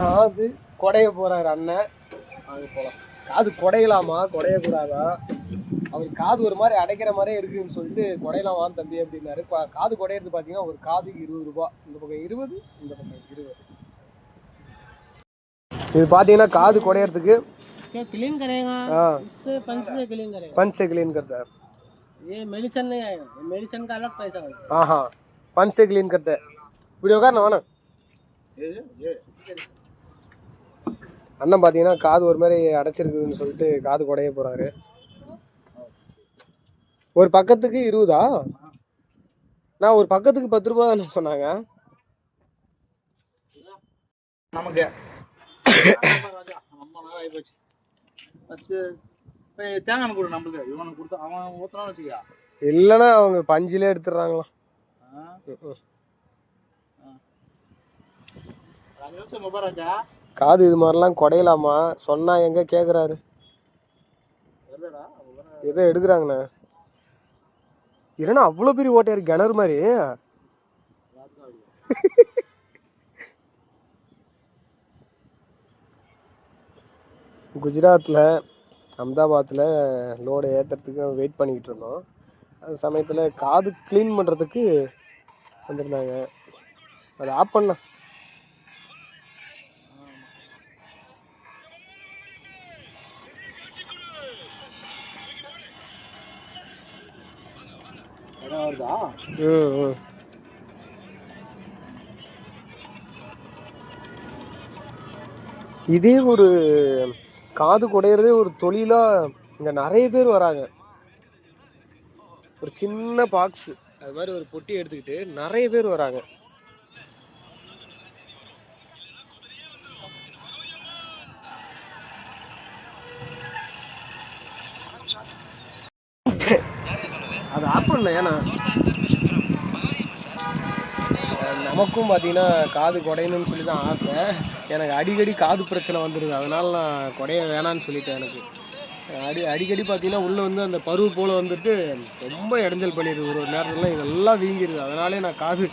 காது குடைய போறாரு அண்ணன் அது போலாம் காது குடையலாமா குடையக்கூடாதா அவர் காது ஒரு மாதிரி அடைக்கிற மாதிரியே இருக்குன்னு சொல்லிட்டு குடையலாம் வாங்க தம்பி அப்படின்னாரு கா- காது குடையிறது பார்த்தீங்கன்னா ஒரு காதுக்கு இருபது ரூபாய் இந்த பக்கம் இருபது இந்த பக்கம் இருபது இது பார்த்தீங்கன்னா காது குடையறதுக்கு क्या क्लीन करेगा ஆ इससे पंच से क्लीन करेगा पंच से क्लीन करता है ये मेडिसिन नहीं आएगा मेडिसिन का अलग पैसा होगा हाँ हाँ पंच से क्लीन करता है वीडियो का ना அண்ணன் பார்த்தீங்கன்னா காது ஒரு மாதிரி அடைச்சிருக்குதுன்னு சொல்லிட்டு காது குடைய போறாரு. ஒரு பக்கத்துக்கு இருபதா? நான் ஒரு பக்கத்துக்கு பத்து ரூபா தானே சொன்னாங்க. நமக்கு. தேங்காய் கொடு நம்மளுக்கு. இவனுக்கு கொடுத்தா அவன் ஊற்றுறான்னு வச்சுக்கா. இல்லைன்னா அவங்க பஞ்சிலே எடுத்துடுறாங்களாம். அஞ்சு நிமிஷம் மொபைல் காது இது மாதிரிலாம் குடையலாமா? சொன்னா எங்க கேக்குறாரு. வரலடா எதோ எடுக்கிறாங்கண்ணே. இல்லைன்னா அவ்வளோ பெரிய ஓட்டையா இருக்கு கிணறு மாதிரி? குஜராத்தில் அஹமதாபாத்தில் லோடு ஏற்றுறதுக்கு வெயிட் பண்ணிக்கிட்டு இருந்தோம். அந்த சமயத்தில் காது க்ளீன் பண்ணுறதுக்கு வந்திருந்தாங்க. அதை ஆஃப் பண்ண. இடம் இதே ஒரு காது குடையிறதே ஒரு தொழிலா இங்க நிறைய பேர் வராங்க ஒரு சின்ன பாக்ஸ் அது மாதிரி ஒரு பொட்டி எடுத்துக்கிட்டு நிறைய பேர் வராங்க. அது இல்லை ஏன்னா நமக்கும் பார்த்தீங்கன்னா காது குடையணும்னு சொல்லி தான் ஆசை. எனக்கு அடிக்கடி காது பிரச்சனை வந்துடுது அதனால நான் குடைய வேணான்னு சொல்லிட்டேன் எனக்கு. அடி அடிக்கடி பார்த்தீங்கன்னா உள்ளே வந்து அந்த பருவு போல் வந்துட்டு ரொம்ப இடைஞ்சல் பண்ணிடுது ஒரு ஒரு நேரத்தில் இதெல்லாம் வீங்கிடுது அதனாலே நான் காது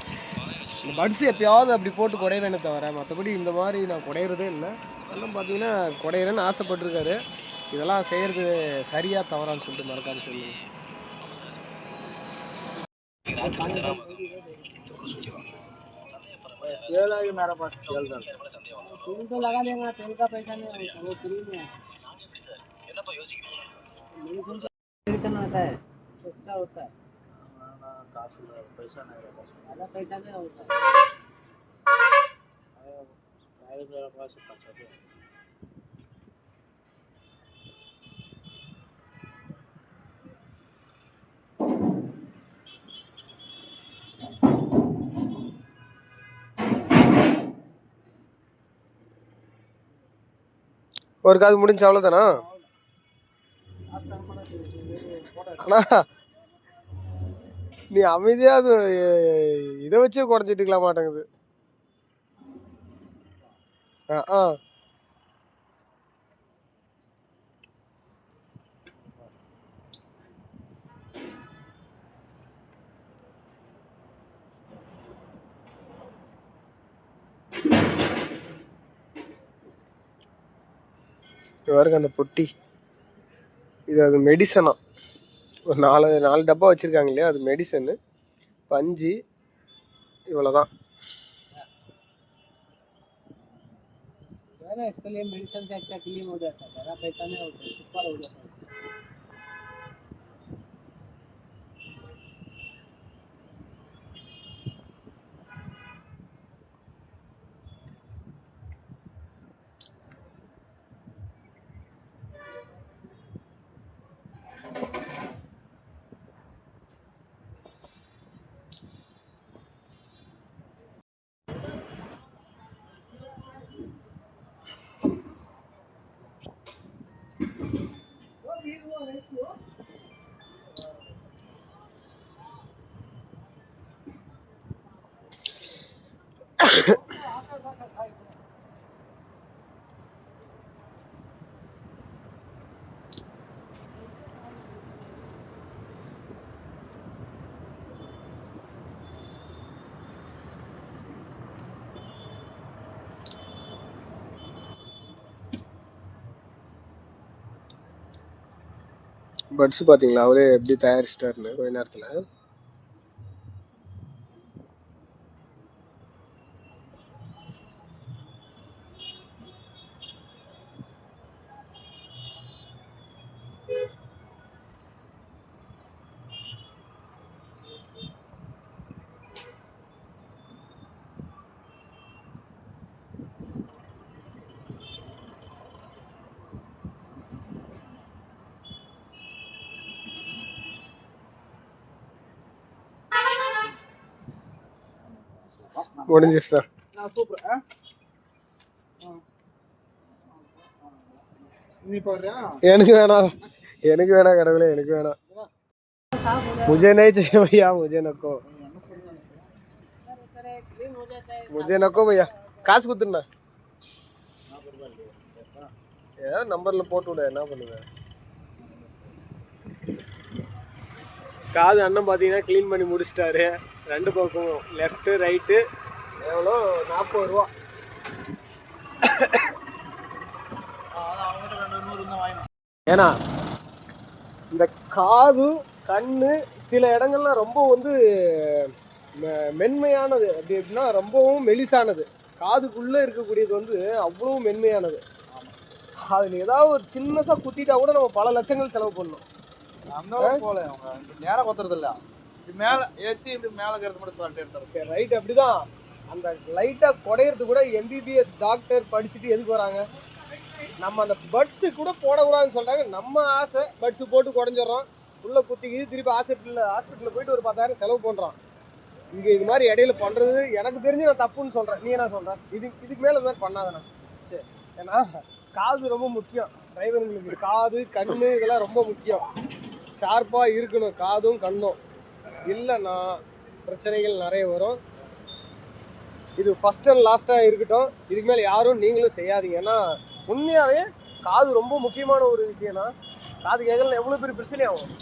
இந்த பட்ஸு எப்பயாவது அப்படி போட்டு குடையிறேனே தவிர மற்றபடி இந்த மாதிரி நான் குடையிறதே இல்லை. அதெல்லாம் பார்த்தீங்கன்னா குடையிறேன்னு ஆசைப்பட்டிருக்காரு. இதெல்லாம் செய்கிறது சரியாக தவறான்னு சொல்லிட்டு மறக்காது சொல்லுங்கள் तेल है। मेरा पास तेल डाल तेल तो लगा देगा तेल का पैसा नहीं वो फ्री में मेडिसिन आता है सस्ता होता है पैसा नहीं पैसा नहीं होता है मेरे पास पचास ஒரு காது முடிஞ்சு அவ்வளோதானா அண்ணா நீ அமைதியாக அது இதை வச்சே குறைஞ்சிட்டு இருக்கலாம் மாட்டேங்குது. ஆ ஆ. பாருங்க அந்த பொட்டி இது அது மெடிசனா ஒரு நாலு நாலு டப்பா வச்சுருக்காங்க இல்லையா அது மெடிசனு பஞ்சு இவ்வளோதான் जो है ना इसके लिए मेडिसिन से अच्छा क्लीन हो जाता है ज़्यादा पैसा नहीं होता है सुपर हो जाता है பட்ஸ் பார்த்தீங்களா? அவரே எப்படி தயாரிச்சிட்டாருன்னு? கொஞ்ச நேரத்தில். முடிஞ்சிச்சுண்ணா நான் சூப்பர் ஆ ஆ. நீ பாருயா எனக்கு வேணாம் எனக்கு வேணாம் கடவுளே எனக்கு வேணாம் मुझे नहीं चाहिए भैया मुझे नको तरह तरह क्लीन हो जाता है मुझे नको भैया காசு கொடுத்துருண்ணா ஏதாவது நம்பரில் போட்டு விட என்ன பண்ணுவேன் காது அண்ணன் பார்த்தீங்கன்னா க்ளீன் பண்ணி முடிச்சிட்டாரு ரெண்டு பக்கமும் லெஃப்ட்டு ரைட்டு எவ்வளோ? நாற்பது ரூபா. ஏன்னா இந்த காது கண்ணு சில இடங்கள்லாம் ரொம்ப வந்து மென்மையானது. அப்படி எப்படின்னா ரொம்பவும் மெலிசானது. காதுக்குள்ளே இருக்கக்கூடியது வந்து அவ்வளோ மென்மையானது. அதில் ஏதாவது ஒரு சின்னதாக குத்திட்டா கூட நம்ம பல லட்சங்கள் செலவு பண்ணணும். அந்த போல நேரம் கொத்துறது இல்ல மேல ஏத்தி இது மேல இருக்கிறது மட்டும் சரி ரைட் அப்படிதான். அந்த லைட்டாக குடையிறது கூட எம்பிபிஎஸ் டாக்டர் படிச்சுட்டு எதுக்கு வராங்க? நம்ம அந்த பட்ஸு கூட போடக்கூடாதுன்னு சொல்கிறாங்க நம்ம ஆசை பட்ஸு போட்டு குடஞ்சிடறோம் உள்ள குத்திக்கிது திருப்பி ஹாஸ்பிட்டலில் ஹாஸ்பிட்டலில் போயிட்டு ஒரு பத்தாயிரம் செலவு பண்ணுறோம் இங்கே இது மாதிரி இடையில பண்ணுறது எனக்கு தெரிஞ்சு நான் தப்புன்னு சொல்கிறேன் நீ என்ன சொல்கிறேன் இது இதுக்கு மேலே இது மாதிரி பண்ணாதண்ணா. சரி. ஏன்னா காது ரொம்ப முக்கியம். டிரைவருங்களுக்கு காது கண் இதெல்லாம் ரொம்ப முக்கியம். ஷார்ப்பாக இருக்கணும். காதும் கண்ணும். இல்லைன்னா பிரச்சனைகள் நிறைய வரும். இது ஃபர்ஸ்ட் அண்ட் லாஸ்ட்டாக இருக்கட்டும். இதுக்கு மேலே யாரும் நீங்களும் செய்யாதீங்க. ஏன்னா உண்மையாகவே காது ரொம்ப முக்கியமான ஒரு விஷயம்னா காது கேட்கல எவ்வளோ பெரிய பிரச்சனையாகும்?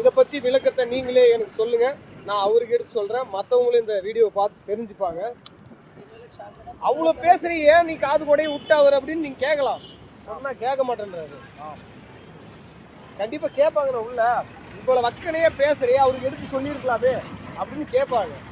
இதை பற்றி விளக்கத்தை நீங்களே எனக்கு சொல்லுங்கள் நான் அவருக்கு எடுத்து சொல்கிறேன் மற்றவங்களும் இந்த வீடியோவை பார்த்து தெரிஞ்சுப்பாங்க. அவ்வளோ பேசுறீங்க. ஏன் நீ காது கூட விட்டாவர் அப்படின்னு நீங்கள் கேட்கலாம். ஆனால் கேட்க மாட்டேன்றாரு. கண்டிப்பாக கேட்பாங்க உள்ள. இவ்வளோ வக்கனையே பேசுறியே அவருக்கு எடுத்து சொல்லியிருக்கலாமே. அப்படின்னு கேட்பாங்க.